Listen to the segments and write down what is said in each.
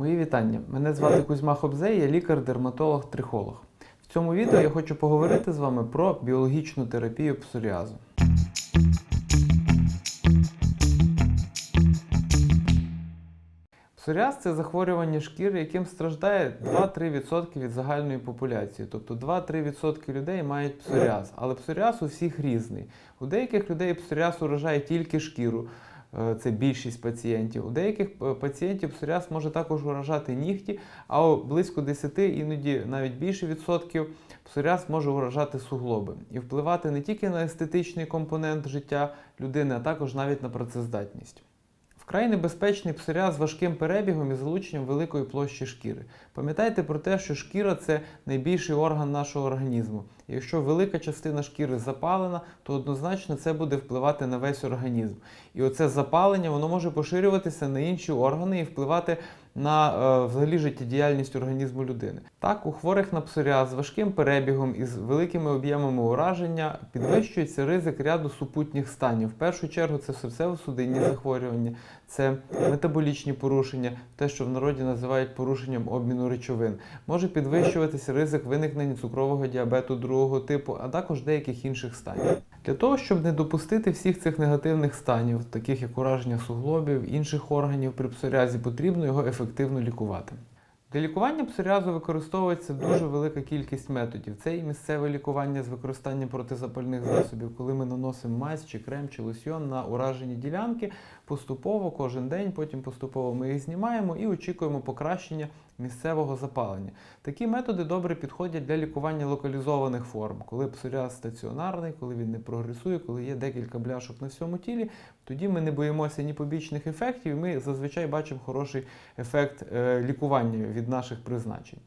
Мої вітання. Мене звати Кузьма Хобзей, я лікар-дерматолог-трихолог. В цьому відео я хочу поговорити з вами про біологічну терапію псоріазу. Псоріаз це захворювання шкіри, яким страждає 2-3% від загальної популяції. Тобто 2-3% людей мають псоріаз. Але псоріаз у всіх різний. У деяких людей псоріаз уражає тільки шкіру. Е, Це більшість пацієнтів. У деяких е, пацієнтів псоріаз може також уражати нігті, а у близько 10, іноді навіть більше відсотків, псоріаз може уражати суглоби і впливати не тільки на естетичний компонент життя людини, а також навіть на працездатність. Вкрай небезпечний псоріаз з важким перебігом і залученням великої площі шкіри. Пам'ятайте про те, що шкіра це найбільший орган нашого організму. І якщо велика частина шкіри запалена, то однозначно це буде впливати на весь організм. І оце запалення воно може поширюватися на інші органи і впливати на е, взагалі життєдіяльність організму людини. Так, у хворих на псоріаз з важким перебігом і з великими об'ємами ураження підвищується ризик ряду супутніх станів. В першу чергу це серцево-судинні захворювання, це метаболічні порушення, те, що в народі називають порушенням обміну речовин. Може підвищуватися ризик виникнення цукрового діабету другого типу, а також деяких інших станів. Для того, щоб не допустити всіх цих негативних станів, таких як ураження суглобів, інших органів при псоріазі, потрібно його ефективно лікувати. Для лікування псоріазу використовується дуже велика кількість методів. Це і місцеве лікування з використанням протизапальних засобів, коли ми наносимо мазь чи крем чи лосьйон на уражені ділянки поступово кожен день, потім поступово ми їх знімаємо і очікуємо покращення місцевого запалення. Такі методи добре підходять для лікування локалізованих форм, коли псоріаз стаціонарний, коли він не прогресує, коли є декілька бляшок на всьому тілі. Тоді ми не боїмося ні побічних ефектів, і ми зазвичай бачимо хороший ефект е, лікування від наших призначень.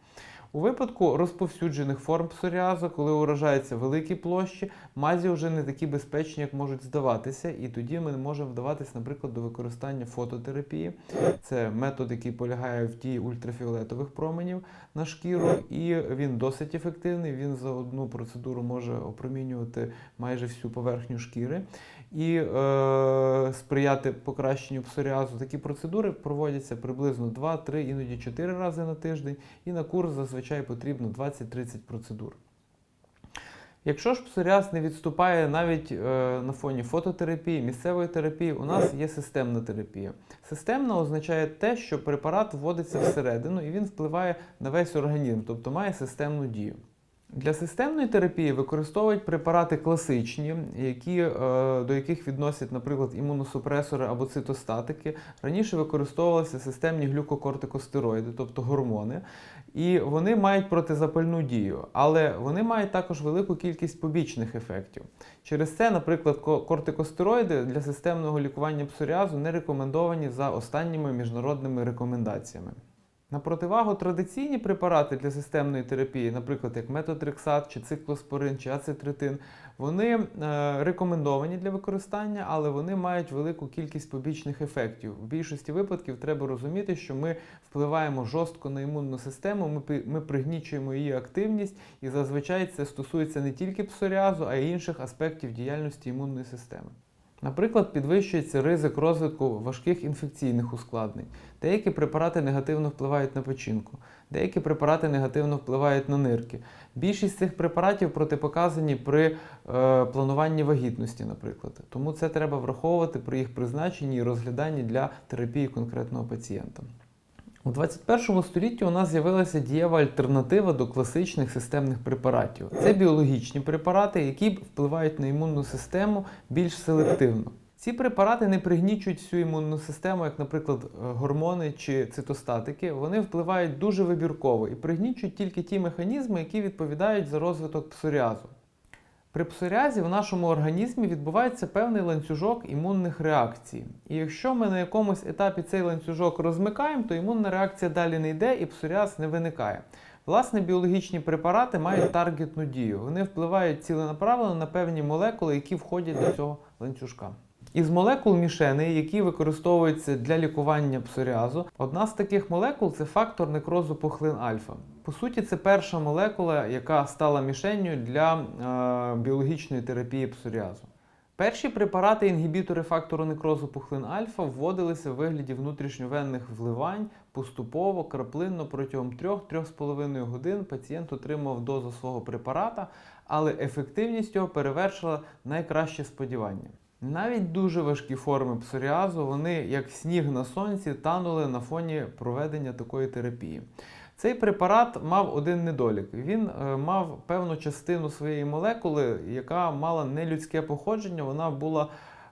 У випадку розповсюджених форм псоріазу, коли уражаються великі площі, мазі вже не такі безпечні, як можуть здаватися, і тоді ми можемо вдаватися, наприклад, до використання фототерапії. Це метод, який полягає в дії ультрафіолетових променів на шкіру, і він досить ефективний. Він за одну процедуру може опромінювати майже всю поверхню шкіри і е, сприяти покращенню псоріазу. Такі процедури проводяться приблизно 2-3, іноді 4 рази на тиждень, і на курс зазвичай потрібно 20-30 процедур. Якщо ж псоріаз не відступає навіть е, на фоні фототерапії, місцевої терапії, у нас є системна терапія. Системна означає те, що препарат вводиться всередину і він впливає на весь організм, тобто має системну дію. Для системної терапії використовують препарати класичні, які, е, до яких відносять, наприклад, імуносупресори або цитостатики. Раніше використовувалися системні глюкокортикостероїди, тобто гормони, і вони мають протизапальну дію, але вони мають також велику кількість побічних ефектів. Через це, наприклад, кортикостероїди для системного лікування псоріазу не рекомендовані за останніми міжнародними рекомендаціями. На противагу традиційні препарати для системної терапії, наприклад, як метотрексат, чи циклоспорин, чи ацетретин, вони е, рекомендовані для використання, але вони мають велику кількість побічних ефектів. В більшості випадків треба розуміти, що ми впливаємо жорстко на імунну систему, ми, ми пригнічуємо її активність, і зазвичай це стосується не тільки псоріазу, а й інших аспектів діяльності імунної системи. Наприклад, підвищується ризик розвитку важких інфекційних ускладнень. Деякі препарати негативно впливають на печінку, деякі препарати негативно впливають на нирки. Більшість цих препаратів протипоказані при е, плануванні вагітності, наприклад. Тому це треба враховувати при їх призначенні і розгляданні для терапії конкретного пацієнта. У 21 столітті у нас з'явилася дієва альтернатива до класичних системних препаратів. Це біологічні препарати, які впливають на імунну систему більш селективно. Ці препарати не пригнічують всю імунну систему, як, наприклад, е, гормони чи цитостатики. Вони впливають дуже вибірково і пригнічують тільки ті механізми, які відповідають за розвиток псоріазу. При псоріазі в нашому організмі відбувається певний ланцюжок імунних реакцій. І якщо ми на якомусь етапі цей ланцюжок розмикаємо, то імунна реакція далі не йде і псоріаз не виникає. Власне, біологічні препарати мають таргетну дію. Вони впливають ціленаправлено на певні молекули, які входять до цього ланцюжка. Із молекул мішени, які використовуються для лікування псоріазу, одна з таких молекул це фактор некрозу пухлин альфа. По суті, це перша молекула, яка стала мішенню для е, біологічної терапії псоріазу. Перші препарати інгібітори фактору некрозу пухлин альфа вводилися в вигляді внутрішньовенних вливань поступово, краплинно протягом 3-3,5 годин пацієнт отримав дозу свого препарата, але ефективність його перевершила найкраще сподівання. Навіть дуже важкі форми псоріазу, вони, як сніг на сонці, танули на фоні проведення такої терапії. Цей препарат мав один недолік. Він е, мав певну частину своєї молекули, яка мала нелюдське походження, вона була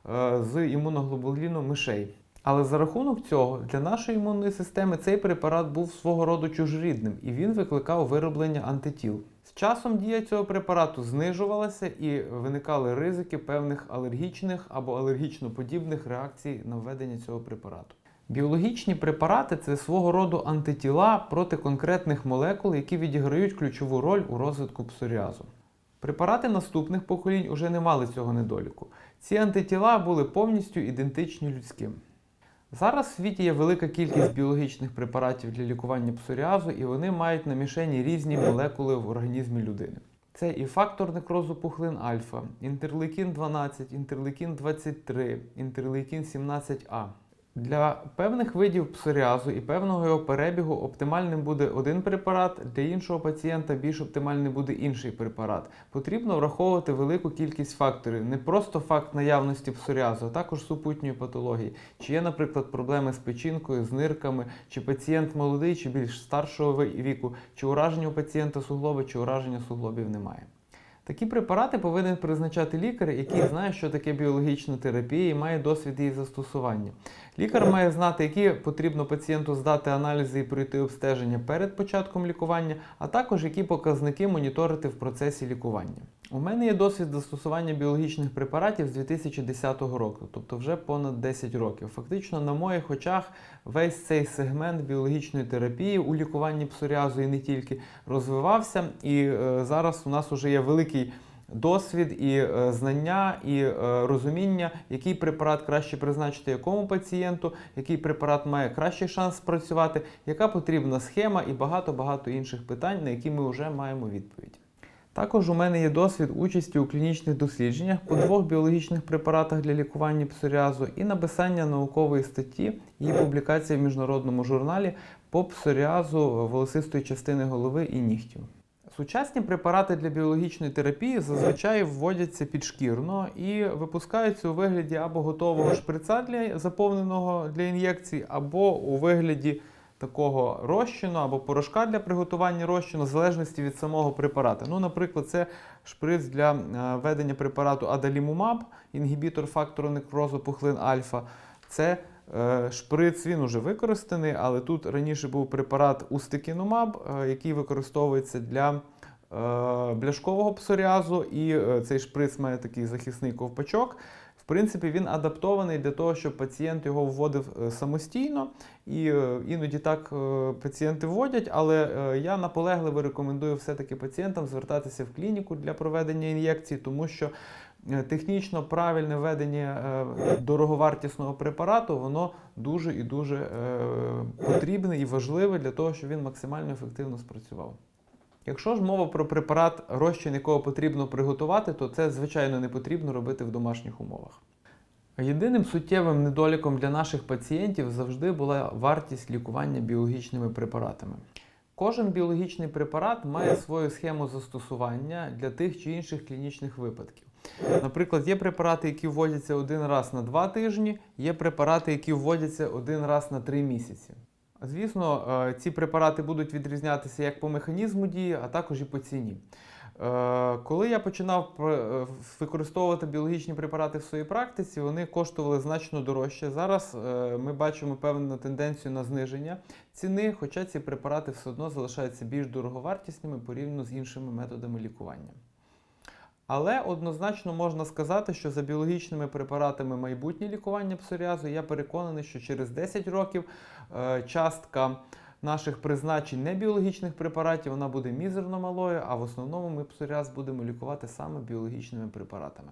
е, з імуноглобуліну мишей. Але за рахунок цього для нашої імунної системи цей препарат був свого роду чужорідним і він викликав вироблення антитіл. З часом дія цього препарату знижувалася і виникали ризики певних алергічних або алергічно-подібних реакцій на введення цього препарату. Біологічні препарати це свого роду антитіла проти конкретних молекул, які відіграють ключову роль у розвитку псоріазу. Препарати наступних поколінь уже не мали цього недоліку. Ці антитіла були повністю ідентичні людським. Зараз в світі є велика кількість біологічних препаратів для лікування псоріазу, і вони мають на мішені різні молекули в організмі людини. Це і фактор некрозу пухлин альфа, інтерлейкін 12, інтерлейкін 23, інтерлейкін 17А. Для певних видів псоріазу і певного його перебігу оптимальним буде один препарат, для іншого пацієнта більш оптимальним буде інший препарат. Потрібно враховувати велику кількість факторів, не просто факт наявності псоріазу, а також супутньої патології. Чи є, наприклад, проблеми з печінкою, з нирками, чи пацієнт молодий, чи більш старшого віку, чи ураження у пацієнта суглоби, чи ураження суглобів немає. Такі препарати повинен призначати лікар, який знає, що таке біологічна терапія і має досвід її застосування. Лікар має знати, які потрібно пацієнту здати аналізи і пройти обстеження перед початком лікування, а також які показники моніторити в процесі лікування. У мене є досвід застосування біологічних препаратів з 2010 року, тобто вже понад 10 років. Фактично, на моїх очах весь цей сегмент біологічної терапії у лікуванні псоріазу і не тільки розвивався. І е, зараз у нас вже є великий досвід і е, знання, і е, розуміння, який препарат краще призначити якому пацієнту, який препарат має кращий шанс спрацювати, яка потрібна схема і багато-багато інших питань, на які ми вже маємо відповідь. Також у мене є досвід участі у клінічних дослідженнях по двох біологічних препаратах для лікування псоріазу і написання наукової статті і публікація в міжнародному журналі по псоріазу волосистої частини голови і нігтів. Сучасні препарати для біологічної терапії зазвичай вводяться підшкірно і випускаються у вигляді або готового шприца для заповненого для ін'єкцій, або у вигляді такого розчину або порошка для приготування розчину, в залежності від самого препарата. Ну, наприклад, це шприц для е, введення препарату адалімумаб, інгібітор фактору некрозу пухлин альфа. Це е, Шприц він уже використаний, але тут раніше був препарат устикінумаб, е, який використовується для бляшкового псоріазу, і цей шприц має такий захисний ковпачок. Принципі, він адаптований для того, щоб пацієнт його вводив самостійно, і іноді так пацієнти вводять, але я наполегливо рекомендую все-таки пацієнтам звертатися в клініку для проведення ін'єкцій, тому що технічно правильне введення дороговартісного препарату, воно дуже і дуже потрібне і важливе для того, щоб він максимально ефективно спрацював. Якщо ж мова про препарат, розчин якого потрібно приготувати, то це, звичайно, не потрібно робити в домашніх умовах. Єдиним суттєвим недоліком для наших пацієнтів завжди була вартість лікування біологічними препаратами. Кожен біологічний препарат має свою схему застосування для тих чи інших клінічних випадків. Наприклад, є препарати, які вводяться один раз на два тижні, є препарати, які вводяться один раз на три місяці. Звісно, е, ці препарати будуть відрізнятися як по механізму дії, а також і по ціні. Е, коли я починав е, використовувати біологічні препарати в своїй практиці, вони коштували значно дорожче. Зараз ми бачимо певну тенденцію на зниження ціни, хоча ці препарати все одно залишаються більш дороговартісними порівняно з іншими методами лікування. Але однозначно можна сказати, що за біологічними препаратами майбутнє лікування псоріазу я переконаний, що через 10 років е, частка наших призначень небіологічних препаратів вона буде мізерно малою, а в основному ми псоріаз будемо лікувати саме біологічними препаратами.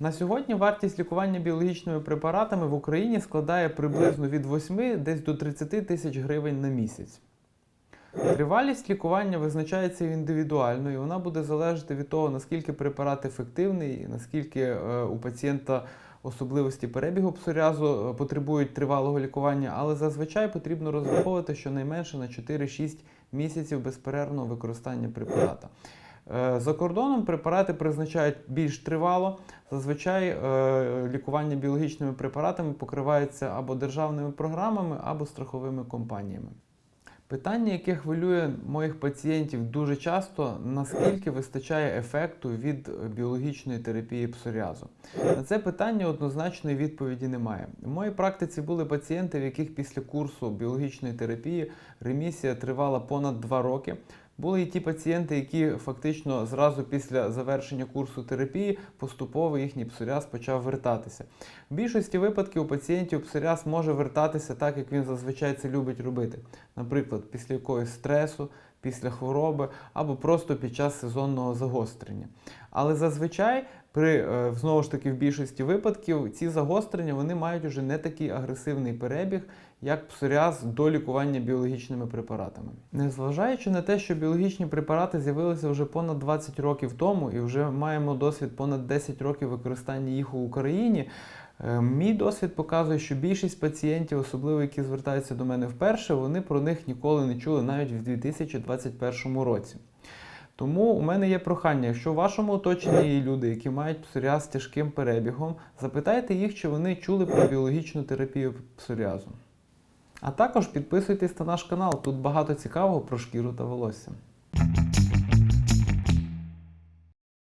На сьогодні вартість лікування біологічними препаратами в Україні складає приблизно від 8 десь до 30 тисяч гривень на місяць. Тривалість лікування визначається індивідуально, і вона буде залежати від того, наскільки препарат ефективний, наскільки е, у пацієнта особливості перебігу псоріазу е, потребують тривалого лікування, але зазвичай потрібно розраховувати щонайменше на 4-6 місяців безперервного використання препарата. Е, За кордоном препарати призначають більш тривало. Зазвичай лікування біологічними препаратами покривається або державними програмами, або страховими компаніями. Питання, яке хвилює моїх пацієнтів дуже часто, наскільки вистачає ефекту від е, біологічної терапії псоріазу. На це питання однозначної відповіді немає. У моїй практиці були пацієнти, в яких після курсу біологічної терапії ремісія тривала понад 2 роки. Були і ті пацієнти, які фактично зразу після завершення курсу терапії поступово їхній псоріаз почав вертатися. В більшості випадків у пацієнтів псоріаз може вертатися так, як він зазвичай це любить робити. Наприклад, після якогось стресу, після хвороби або просто під час сезонного загострення. Але зазвичай, при е, знову ж таки в більшості випадків, ці загострення вони мають уже не такий агресивний перебіг, як псоріаз до лікування біологічними препаратами. Незважаючи на те, що біологічні препарати з'явилися вже понад 20 років тому, і вже маємо досвід понад 10 років використання їх у Україні. Е, Мій досвід показує, що більшість пацієнтів, особливо які звертаються до мене вперше, вони про них ніколи не чули навіть в 2021 році. Тому у мене є прохання, якщо в вашому оточенні є люди, які мають псоріаз з тяжким перебігом, запитайте їх, чи вони чули про біологічну терапію псоріазу. А також підписуйтесь на наш канал, тут багато цікавого про шкіру та волосся.